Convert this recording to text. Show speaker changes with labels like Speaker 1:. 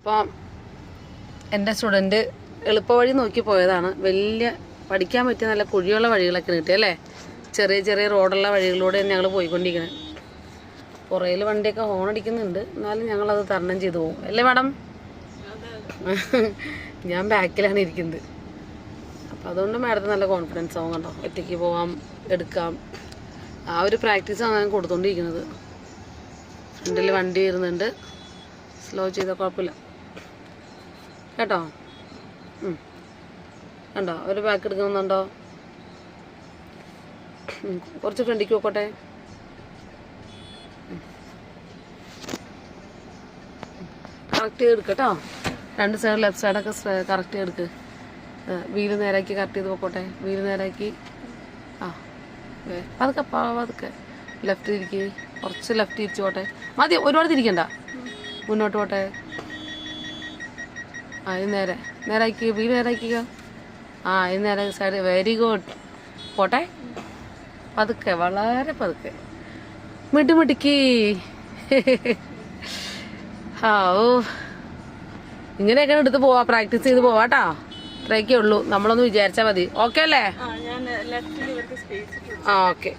Speaker 1: അപ്പം എന്റെ സ്റ്റുഡന്റ് എളുപ്പവഴി നോക്കി പോയതാണ്. വലിയ പഠിക്കാൻ പറ്റിയ നല്ല കുഴിയുള്ള വഴികളൊക്കെ കിട്ടി അല്ലേ? ചെറിയ ചെറിയ റോഡുള്ള വഴികളിലൂടെ ഞങ്ങൾ പോയിക്കൊണ്ടിരിക്കുന്നത് പുറയിൽ വണ്ടിയൊക്കെ ഹോൺ അടിക്കുന്നുണ്ട്. എന്നാലും ഞങ്ങളത് തരണം ചെയ്തു പോകും. അല്ലേ മാഡം? ഞാൻ ബാക്കിലാണ് ഇരിക്കുന്നത്. അപ്പം അതുകൊണ്ട് മാഡത്തിന് നല്ല കോൺഫിഡൻസ് ആവും കണ്ടോ? ഒറ്റയ്ക്ക് പോവാം എടുക്കാം. ആ ഒരു പ്രാക്ടീസാണ് ഞാൻ കൊടുത്തുകൊണ്ടിരിക്കുന്നത് ഫ്രണ്ടിൽ വണ്ടി വരുന്നുണ്ട് സ്ലോ ചെയ്താൽ കുഴപ്പമില്ല. കേട്ടോ? കണ്ടോ? ഒരു ബാക്ക് എടുക്കുന്നുണ്ടോ. കുറച്ച് ഫ്രണ്ടിക്ക് നോക്കട്ടെ കറക്റ്റ് എടുക്കട്ടോ രണ്ട് സൈഡ് ലെഫ്റ്റ് സൈഡൊക്കെ കറക്റ്റ് എടുക്ക്. വീൽ നേരാക്കി കറക്റ്റ് ചെയ്ത് പോക്കോട്ടെ വീൽ നേരാക്കി. ആ അതൊക്കെ പതുക്കെ ലെഫ്റ്റ് തിരിക്ക് കുറച്ച് ലെഫ്റ്റ് തിരിച്ചു പോട്ടെ. മതി ഒരുപാട് തിരിക്കണ്ട. മുന്നോട്ട് പോട്ടെ. ആ ഇത് നേരെ. നേരെ നേരാക്കി നേരെ നേരാക്കിക്ക. ആ ഇത് നേരെ സൈഡ് വെരി ഗുഡ് പോട്ടെ. പതുക്കെ വളരെ പതുക്കെ. മിടുമിടുക്കി ആ ഓ. ഇങ്ങനെയൊക്കെ എടുത്ത് പോവാ പ്രാക്ടീസ് ചെയ്ത് പോവാട്ടോ ഇത്രയൊക്കെ ഉള്ളൂ. നമ്മളൊന്ന് വിചാരിച്ചാൽ മതി. ഓക്കെ അല്ലേ? ആ ഓക്കെ